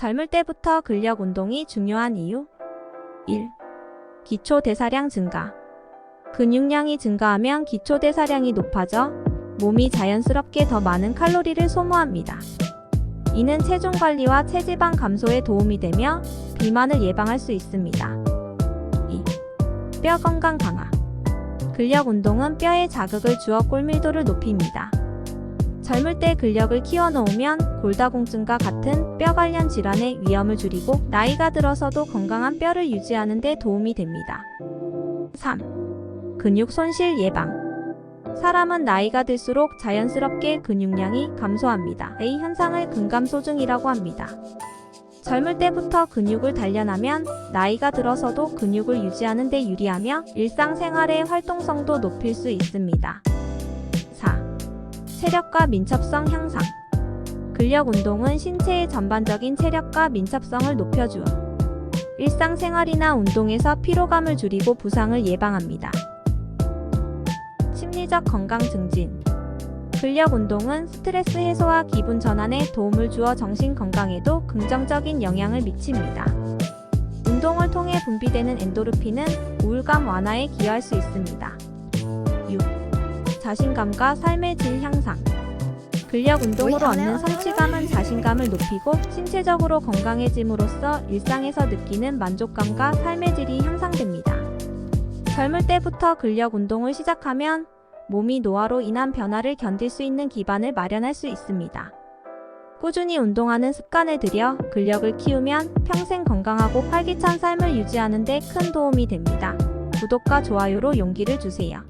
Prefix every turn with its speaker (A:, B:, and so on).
A: 젊을 때부터 근력 운동이 중요한 이유 1. 기초 대사량 증가 근육량이 증가하면 기초 대사량이 높아져 몸이 자연스럽게 더 많은 칼로리를 소모합니다. 이는 체중 관리와 체지방 감소에 도움이 되며 비만을 예방할 수 있습니다. 2. 뼈 건강 강화 근력 운동은 뼈에 자극을 주어 골밀도를 높입니다. 젊을 때 근력을 키워놓으면 골다공증과 같은 뼈 관련 질환의 위험을 줄이고 나이가 들어서도 건강한 뼈를 유지하는 데 도움이 됩니다. 3. 근육 손실 예방 사람은 나이가 들수록 자연스럽게 근육량이 감소합니다. 이 현상을 근감소증이라고 합니다. 젊을 때부터 근육을 단련하면 나이가 들어서도 근육을 유지하는 데 유리하며 일상생활의 활동성도 높일 수 있습니다. 4. 체력과 민첩성 향상. 근력 운동은 신체의 전반적인 체력과 민첩성을 높여주어 일상생활이나 운동에서 피로감을 줄이고 부상을 예방합니다. 심리적 건강 증진. 근력 운동은 스트레스 해소와 기분 전환에 도움을 주어 정신 건강에도 긍정적인 영향을 미칩니다. 운동을 통해 분비되는 엔도르핀은 우울감 완화에 기여할 수 있습니다. 6. 자신감과 삶의 질 향상. 근력 운동으로 얻는 성취감은 자신감을 높이고 신체적으로 건강해짐으로써 일상에서 느끼는 만족감과 삶의 질이 향상됩니다. 젊을 때부터 근력 운동을 시작하면 몸이 노화로 인한 변화를 견딜 수 있는 기반을 마련할 수 있습니다. 꾸준히 운동하는 습관을 들여 근력을 키우면 평생 건강하고 활기찬 삶을 유지하는 데 큰 도움이 됩니다. 구독과 좋아요로 용기를 주세요.